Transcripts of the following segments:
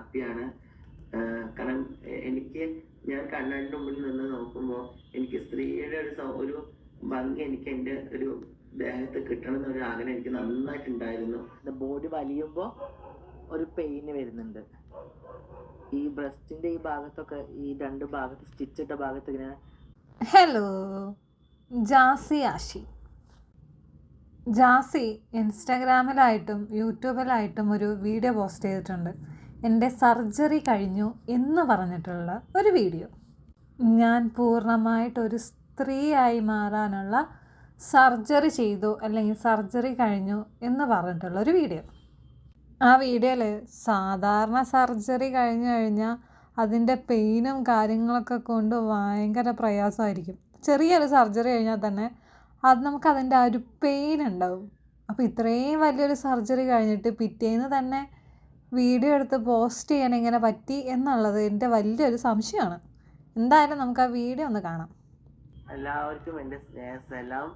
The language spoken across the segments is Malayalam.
ഹാപ്പിയാണ്. കാരണം എനിക്ക് ഞാൻ കണ്ണാടിന്റെ മുമ്പിൽ നിന്ന് നോക്കുമ്പോൾ എനിക്ക് സ്ത്രീയുടെ ഒരു ഒരു ഭംഗി എനിക്ക് എന്റെ ഒരു ദേഹത്ത് കിട്ടണം എന്നൊരു ആഗ്രഹം എനിക്ക് നന്നായിട്ടുണ്ടായിരുന്നു. ബോഡി വലിയുമ്പോൾ ഒരു പെയിന് വരുന്നുണ്ട്. ഈ ബ്രസ്റ്റിന്റെ ഈ ഭാഗത്തൊക്കെ ഈ രണ്ട് ഭാഗത്ത് സ്റ്റിച്ച് ഇട്ട ഭാഗത്ത് ഇങ്ങനെ ഹലോ ജാസി ആഷി ജാസി ഇൻസ്റ്റാഗ്രാമിലായിട്ടും യൂട്യൂബിലായിട്ടും ഒരു വീഡിയോ പോസ്റ്റ് ചെയ്തിട്ടുണ്ട്. എന്റെ സർജറി കഴിഞ്ഞു എന്ന് പറഞ്ഞിട്ടുള്ള ഒരു വീഡിയോ. ഞാൻ പൂർണമായിട്ടൊരു സ്ത്രീയായി മാറാനുള്ള സർജറി ചെയ്തു അല്ലെങ്കിൽ സർജറി കഴിഞ്ഞു എന്ന് പറഞ്ഞിട്ടുള്ള ഒരു വീഡിയോ. ആ വീഡിയോയിൽ സാധാരണ സർജറി കഴിഞ്ഞു കഴിഞ്ഞാൽ അതിന്റെ പെയിനും കാര്യങ്ങളൊക്കെ കൊണ്ട് ഭയങ്കര പ്രയാസമായിരിക്കും. ചെറിയൊരു സർജറി കഴിഞ്ഞാൽ തന്നെ അത് നമുക്ക് അതിന്റെ ആ ഒരു പെയിൻ ഉണ്ടാവും. അപ്പോൾ ഇത്രയും വലിയൊരു സർജറി കഴിഞ്ഞിട്ട് പിറ്റേന്ന് തന്നെ വീഡിയോ എടുത്ത് പോസ്റ്റ് ചെയ്യാൻ എങ്ങനെ പറ്റി എന്നുള്ളത് എന്റെ വലിയൊരു സംശയമാണ്. എന്തായാലും നമുക്ക് ആ വീഡിയോ ഒന്ന് കാണാം. എല്ലാവർക്കും എന്റെ സ്നേഹസെല്ലാം.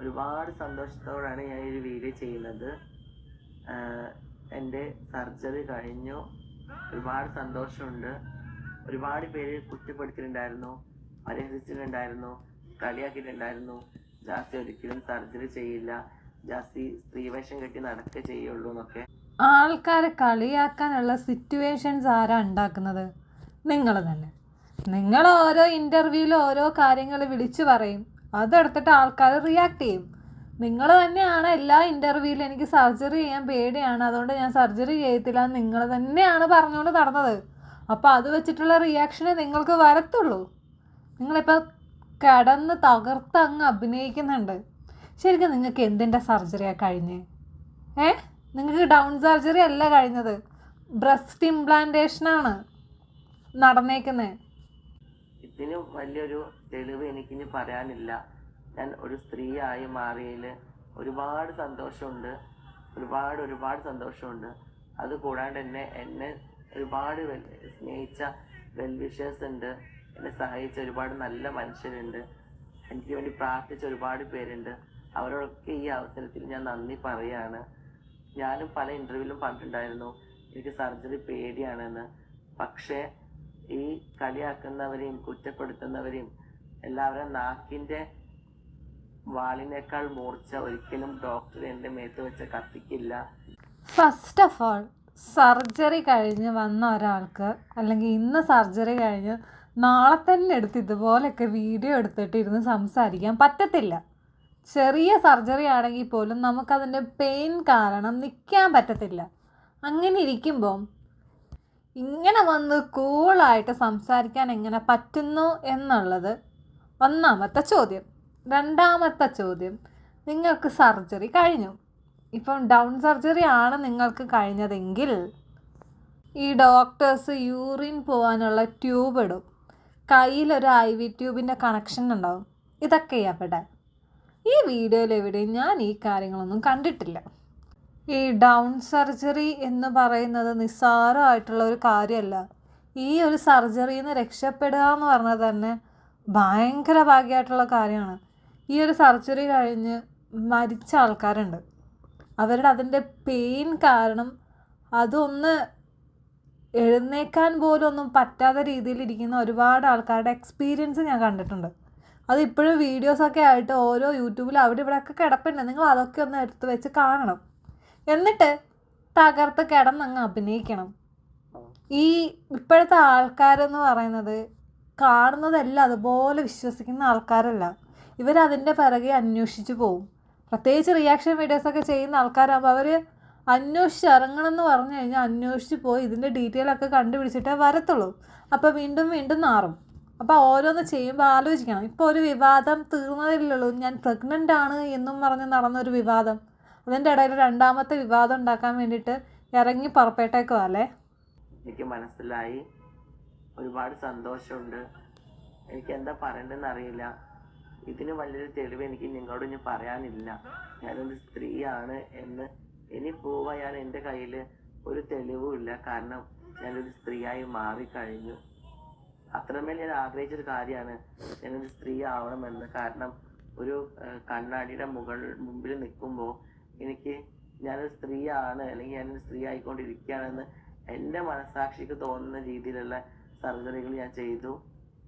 ഒരുപാട് സന്തോഷത്തോടാണ് ഞാൻ ഈ വീഡിയോ ചെയ്യുന്നത്. എന്റെ സർജറി കഴിഞ്ഞു. ഒരുപാട് സന്തോഷമുണ്ട്. ഒരുപാട് പേര് കുറ്റപ്പെടുത്തിയിട്ടുണ്ടായിരുന്നു. പരിഹസിച്ചിട്ടുണ്ടായിരുന്നു. കളിയാക്കിയിട്ടുണ്ടായിരുന്നു. ജാസ്തി ഒരിക്കലും സർജറി ചെയ്യില്ല. ജാസ്തി സ്ത്രീവേഷം കെട്ടി നടക്കുക ചെയ്യുള്ളൂ എന്നൊക്കെ. ആൾക്കാരെ കളിയാക്കാനുള്ള സിറ്റുവേഷൻസ് ആരാ ഉണ്ടാക്കുന്നത്? നിങ്ങൾ തന്നെ. നിങ്ങൾ ഓരോ ഇന്റർവ്യൂവിൽ ഓരോ കാര്യങ്ങൾ വിളിച്ചു പറയും. അതെടുത്തിട്ട് ആൾക്കാർ റിയാക്ട് ചെയ്യും. നിങ്ങൾ തന്നെയാണ് എല്ലാ ഇന്റർവ്യൂവിലും എനിക്ക് സർജറി ചെയ്യാൻ പേടിയാണ്. അതുകൊണ്ട് ഞാൻ സർജറി ചെയ്യത്തില്ല. നിങ്ങൾ തന്നെയാണ് പറഞ്ഞുകൊണ്ട് നടന്നത്. അപ്പോൾ അത് വെച്ചിട്ടുള്ള റിയാക്ഷനെ നിങ്ങൾക്ക് വരത്തുള്ളൂ. നിങ്ങളിപ്പോൾ കിടന്ന് തകർത്ത് അങ്ങ് അഭിനയിക്കുന്നുണ്ട്. ശരിക്കും നിങ്ങൾക്ക് എന്തിന്റെ സർജറിയാണ് കഴിഞ്ഞ്? ഏ? നിങ്ങൾക്ക് ഡൗൺ സർജറി അല്ല കഴിഞ്ഞത്. ബ്രസ്റ്റ് ഇംപ്ലാന്റേഷനാണ് നടന്നേക്കുന്നത് ഇതിന് വലിയൊരു തെളിവ് എനിക്കിനി പറയാനില്ല. ഞാൻ ഒരു സ്ത്രീയായി മാറിയതിൽ ഒരുപാട് സന്തോഷമുണ്ട്. ഒരുപാട് ഒരുപാട് സന്തോഷമുണ്ട്. അത് കൂടാണ്ട് എന്നെ എന്നെ ഒരുപാട് സ്നേഹിച്ച വെൽവിഷേഴ്സ് ഉണ്ട്. എന്നെ സഹായിച്ച ഒരുപാട് നല്ല മനുഷ്യരുണ്ട്. എനിക്ക് വേണ്ടി പ്രാർത്ഥിച്ച ഒരുപാട് പേരുണ്ട്. അവരോടൊക്കെ ഈ അവസരത്തിൽ ഞാൻ നന്ദി പറയാണ്. ഞാനും പല ഇന്റർവ്യൂവിലും പറഞ്ഞിട്ടുണ്ടായിരുന്നു. എനിക്ക് സർജറി പേടിയാണെന്ന്. പക്ഷേ ഈ കളിയാക്കുന്നവരെയും കുറ്റപ്പെടുത്തുന്നവരെയും എല്ലാവരും നാക്കിന്റെ വാളിനേക്കാൾ മൂർച്ച ഒരിക്കലും ഡോക്ടർ എന്റെ മേത്ത് വെച്ച് കത്തിക്കില്ല. ഫസ്റ്റ് ഓഫ് ഓൾ സർജറി കഴിഞ്ഞ് വന്ന ഒരാൾക്ക് അല്ലെങ്കിൽ ഇന്ന് സർജറി കഴിഞ്ഞ് നാളെ തന്നെ എടുത്ത് ഇതുപോലെയൊക്കെ വീഡിയോ എടുത്തിട്ട് ഇരുന്ന് സംസാരിക്കാൻ പറ്റത്തില്ല. ചെറിയ സർജറി ആണെങ്കിൽ പോലും നമുക്കതിന്റെ പെയിൻ കാരണം നിൽക്കാൻ പറ്റത്തില്ല. അങ്ങനെ ഇരിക്കുമ്പം ഇങ്ങനെ വന്ന് കൂളായിട്ട് സംസാരിക്കാൻ എങ്ങനെ പറ്റുന്നു എന്നുള്ളത് ഒന്നാമത്തെ ചോദ്യം. രണ്ടാമത്തെ ചോദ്യം നിങ്ങൾക്ക് സർജറി കഴിഞ്ഞു. ഇപ്പം ഡൗൺ സർജറി ആണ് നിങ്ങൾക്ക് കഴിഞ്ഞതെങ്കിൽ ഈ ഡോക്ടേഴ്സ് യൂറിൻ പോകാനുള്ള ട്യൂബ് ഇടും. കയ്യിലൊരു ഐ വി ട്യൂബിന്റെ കണക്ഷൻ ഉണ്ടാവും. ഇതൊക്കെ എവിടെ ഈ വീഡിയോയിൽ എവിടെയും ഞാൻ ഈ കാര്യങ്ങളൊന്നും കണ്ടിട്ടില്ല. ഈ ഡൗൺ സർജറി എന്ന് പറയുന്നത് നിസ്സാരമായിട്ടുള്ള ഒരു കാര്യമല്ല. ഈ ഒരു സർജറിയിൽ നിന്ന് രക്ഷപ്പെടുക എന്ന് പറഞ്ഞാൽ തന്നെ ഭയങ്കര ഭാഗ്യമായിട്ടുള്ള കാര്യമാണ്. ഈ ഒരു സർജറി കഴിഞ്ഞ് മരിച്ച ആൾക്കാരുണ്ട്. അവരുടെ അതിന്റെ പെയിൻ കാരണം അതൊന്ന് എഴുന്നേക്കാൻ പോലും ഒന്നും പറ്റാത്ത രീതിയിൽ ഇരിക്കുന്ന ഒരുപാട് ആൾക്കാരുടെ എക്സ്പീരിയൻസ് ഞാൻ കണ്ടിട്ടുണ്ട്. അത് ഇപ്പോഴും വീഡിയോസൊക്കെ ആയിട്ട് ഓരോ യൂട്യൂബിൽ അവിടെ ഇവിടെയൊക്കെ കിടപ്പുണ്ട്. നിങ്ങൾ അതൊക്കെ ഒന്ന് എടുത്ത് വെച്ച് കാണണം. എന്നിട്ട് തകർത്ത് കിടന്നങ്ങ് അഭിനയിക്കണം. ഈ ഇപ്പോഴത്തെ ആൾക്കാരെന്ന് പറയുന്നത് കാണുന്നതല്ല അതുപോലെ വിശ്വസിക്കുന്ന ആൾക്കാരല്ല. ഇവരതിന്റെ പിറകെ അന്വേഷിച്ച് പോവും. പ്രത്യേകിച്ച് റിയാക്ഷൻ വീഡിയോസൊക്കെ ചെയ്യുന്ന ആൾക്കാരാകുമ്പോൾ അവർ അന്വേഷിച്ച് ഇറങ്ങണം എന്ന് പറഞ്ഞു കഴിഞ്ഞാൽ അന്വേഷിച്ച് പോയി ഇതിന്റെ ഡീറ്റെയിൽ ഒക്കെ കണ്ടുപിടിച്ചിട്ടേ വരത്തുള്ളൂ. അപ്പോൾ വീണ്ടും വീണ്ടും നാറും. അപ്പോൾ ഓരോന്ന് ചെയ്യുമ്പോൾ ആലോചിക്കണം. ഇപ്പോൾ ഒരു വിവാദം തീർന്നതിലുള്ളൂ. ഞാൻ പ്രഗ്നന്റ് ആണ് എന്നും പറഞ്ഞ് നടന്നൊരു വിവാദം. അതിന്റെ ഇടയിൽ രണ്ടാമത്തെ വിവാദം ഉണ്ടാക്കാൻ വേണ്ടിയിട്ട് ഇറങ്ങി പുറപ്പെട്ടേക്കോ അല്ലേ? എനിക്ക് മനസ്സിലായി. ഒരുപാട് സന്തോഷമുണ്ട്. എനിക്ക് എന്താ പറയണ്ടെന്ന് അറിയില്ല. ഇതിന് വലിയൊരു തെളിവ് എനിക്ക് നിങ്ങളോട് ഇനി പറയാനില്ല. ഞാനൊരു സ്ത്രീയാണ് എന്ന് ഇനി പോവാൻ എന്റെ കയ്യിൽ ഒരു തെളിവും ഇല്ല കാരണം ഞാനൊരു സ്ത്രീയായി മാറിക്കഴിഞ്ഞു. അത്രമേൽ ഞാൻ ആഗ്രഹിച്ചൊരു കാര്യമാണ് ഞാനൊരു സ്ത്രീ ആവണമെന്ന്. കാരണം ഒരു കണ്ണാടിയുടെ മുകൾ മുമ്പിൽ നിൽക്കുമ്പോൾ എനിക്ക് ഞാനൊരു സ്ത്രീയാണ് അല്ലെങ്കിൽ ഞാനൊരു സ്ത്രീ ആയിക്കൊണ്ടിരിക്കുകയാണെന്ന് എന്റെ മനസാക്ഷിക്ക് തോന്നുന്ന രീതിയിലുള്ള സർജറികൾ ഞാൻ ചെയ്തു.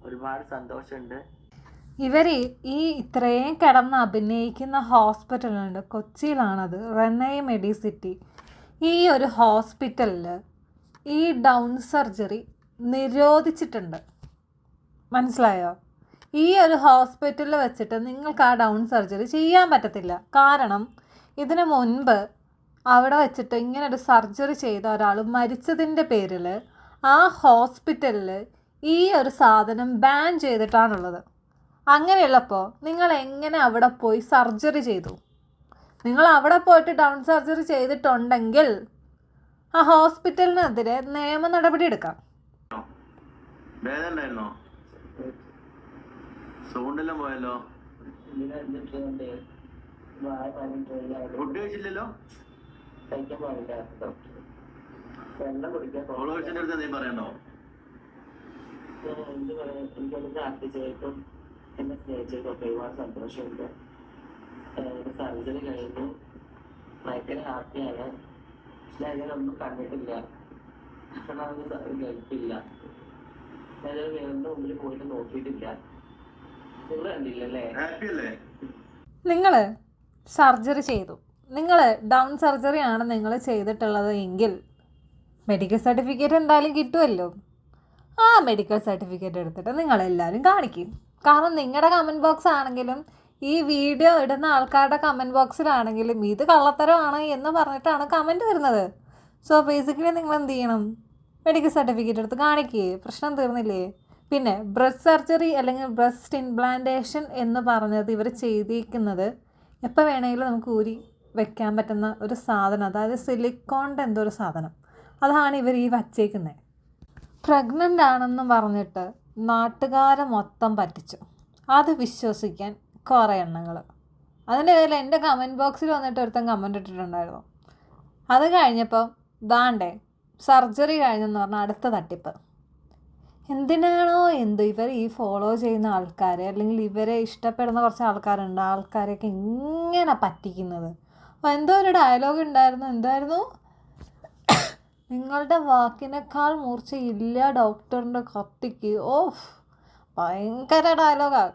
ഒരുപാട് സന്തോഷമുണ്ട്. ഇവർ ഈ ഇത്രയും കിടന്ന് അഭിനയിക്കുന്ന ഹോസ്പിറ്റലുണ്ട്. കൊച്ചിയിലാണത് റെനൈ മെഡിസിറ്റി. ഈ ഒരു ഹോസ്പിറ്റലിൽ ഈ ഡൗൺ സർജറി നിരോധിച്ചിട്ടുണ്ട്. മനസ്സിലായോ? ഈ ഒരു ഹോസ്പിറ്റലിൽ വെച്ചിട്ട് നിങ്ങൾക്ക് ആ ഡൗൺ സർജറി ചെയ്യാൻ പറ്റത്തില്ല. കാരണം ഇതിനു മുൻപ് അവിടെ വെച്ചിട്ട് ഇങ്ങനെ ഒരു സർജറി ചെയ്ത ഒരാൾ മരിച്ചതിന്റെ പേരിൽ ആ ഹോസ്പിറ്റലിൽ ഈ ഒരു സാധനം ബാൻ ചെയ്തിട്ടാണുള്ളത്. അങ്ങനെയുള്ളപ്പോൾ നിങ്ങൾ എങ്ങനെ അവിടെ പോയി സർജറി ചെയ്തു? നിങ്ങൾ അവിടെ പോയിട്ട് ഡൗൺ സർജറി ചെയ്തിട്ടുണ്ടെങ്കിൽ ആ ഹോസ്പിറ്റലിനെതിരെ നിയമ നടപടി എടുക്കാം. വേദന ഉണ്ടായിരുന്നോ സൗണ്ടെല്ലാം പോയല്ലോ ഫുഡ് കഴിച്ചില്ലല്ലോ? ഫോളോവേഴ്സിന്റെ അടുത്ത് എന്തെങ്കിലും പറയണ്ടോ എനിക്കൊന്ന് എന്നെ സ്നേഹിച്ചേക്കും. ഒക്കെ ഒരുപാട് സന്തോഷമുണ്ട്. സർജറി കഴിഞ്ഞു. ഭയങ്കര ഹാപ്പിയാണ്. പക്ഷെ അതിനൊന്നും കണ്ടിട്ടില്ല. കാരണം ഗൾപ്പില്ല ഞാൻ വേറെ മുമ്പിൽ പോയിട്ട് നോക്കിയിട്ടില്ല. നിങ്ങൾ സർജറി ചെയ്തു. നിങ്ങൾ ഡൗൺ സർജറി ആണ് നിങ്ങൾ ചെയ്തിട്ടുള്ളത് എങ്കിൽ മെഡിക്കൽ സർട്ടിഫിക്കറ്റ് എന്തായാലും കിട്ടുമല്ലോ ആ മെഡിക്കൽ സർട്ടിഫിക്കറ്റ് എടുത്തിട്ട് നിങ്ങളെല്ലാവരും കാണിക്കും. കാരണം നിങ്ങളുടെ കമന്റ് ബോക്സ് ആണെങ്കിലും ഈ വീഡിയോ ഇടുന്ന ആൾക്കാരുടെ കമന്റ് ബോക്സിലാണെങ്കിലും ഇത് കള്ളത്തരമാണ് എന്ന് പറഞ്ഞിട്ടാണ് കമന്റ് വരുന്നത്. സോ ബേസിക്കലി നിങ്ങൾ എന്ത് ചെയ്യണം? മെഡിക്കൽ സർട്ടിഫിക്കറ്റ് എടുത്ത് കാണിക്കേ. പ്രശ്നം തീർന്നില്ലേ? പിന്നെ ബ്രസ്റ്റ് സർജറി അല്ലെങ്കിൽ ബ്രസ്റ്റ് ഇംപ്ലാന്റേഷൻ എന്ന് പറഞ്ഞത് ഇവർ ചെയ്തിരിക്കുന്നത് എപ്പോൾ വേണമെങ്കിലും നമുക്ക് ഊരി വെക്കാൻ പറ്റുന്ന ഒരു സാധനം അതായത് സിലിക്കോണിന്റെ എന്തോ ഒരു സാധനം. അതാണ് ഇവർ ഈ വച്ചേക്കുന്നത് പ്രഗ്നന്റ് ആണെന്ന് പറഞ്ഞിട്ട് നാട്ടുകാരെ മൊത്തം പറ്റിച്ചു. അത് വിശ്വസിക്കാൻ കുറേ എണ്ണങ്ങൾ അതിന്റെ പേരിൽ എന്റെ കമന്റ് ബോക്സിൽ വന്നിട്ട് ഒരുത്തൻ കമന്റ് ഇട്ടിട്ടുണ്ടായിരുന്നു. അത് കഴിഞ്ഞപ്പോൾ ദാണ്ടേ സർജറി കഴിഞ്ഞെന്ന് പറഞ്ഞാൽ അടുത്ത തട്ടിപ്പ്. എന്തിനാണോ? എന്ത് ഇവർ ഈ ഫോളോ ചെയ്യുന്ന ആൾക്കാരെ അല്ലെങ്കിൽ ഇവരെ ഇഷ്ടപ്പെടുന്ന കുറച്ച് ആൾക്കാരുണ്ട്. ആൾക്കാരെയൊക്കെ ഇങ്ങനെ പറ്റിക്കുന്നത്. എന്തോ ഒരു ഡയലോഗ് ഉണ്ടായിരുന്നു. എന്തായിരുന്നു? നിങ്ങളുടെ വാക്കിനേക്കാൾ മൂർച്ചയില്ല ഡോക്ടറിന്റെ കത്തിക്ക്. ഓഫ്. ഭയങ്കര ഡയലോഗാണ്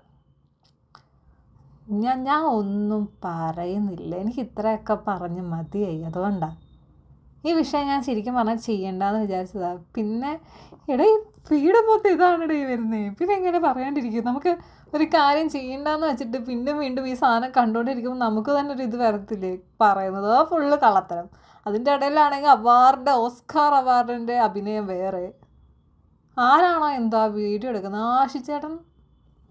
ഞാൻ ഞാൻ ഒന്നും പറയുന്നില്ല. എനിക്ക് ഇത്രയൊക്കെ പറഞ്ഞ് മതിയായി. അതുകൊണ്ടാണ് ഈ വിഷയം ഞാൻ ശരിക്കും പറഞ്ഞാൽ ചെയ്യണ്ടെന്ന് വിചാരിച്ചതാണ് പിന്നെ എടാ ഈ ഫ്രീഡം മൊത്തം ഇതാണ് ഈ വരുന്നത് പിന്നെ എങ്ങനെ പറയാണ്ടിരിക്കും നമുക്ക് ഒരു കാര്യം ചെയ്യണ്ടെന്ന് വെച്ചിട്ട് പിന്നെ വീണ്ടും ഈ സാധനം കണ്ടുകൊണ്ടിരിക്കുമ്പോൾ നമുക്ക് തന്നെ ഒരു ഇത് വരത്തില്ലേ? പറയുന്നത് ഫുള്ള് കള്ളത്തരം. അതിന്റെ ഇടയിലാണെങ്കിൽ അവാർഡ് ഓസ്കാർ അവാർഡിന്റെ അഭിനയം വേറെ. ആരാണോ എന്താ വീഡിയോ എടുക്കുന്നത്? ആശിച്ചേട്ടൻ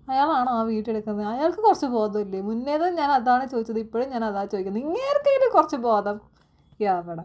അയാളാണോ ആ വീഡിയോ എടുക്കുന്നത്? അയാൾക്ക് കുറച്ച് ബോധമില്ലേ? മുന്നേതും ഞാൻ അതാണ് ചോദിച്ചത്. ഇപ്പോഴും ഞാൻ അതാണ് ചോദിക്കുന്നത്. ഇങ്ങേർക്കെങ്കിലും കുറച്ച് ബോധം? ഈ അവിടെ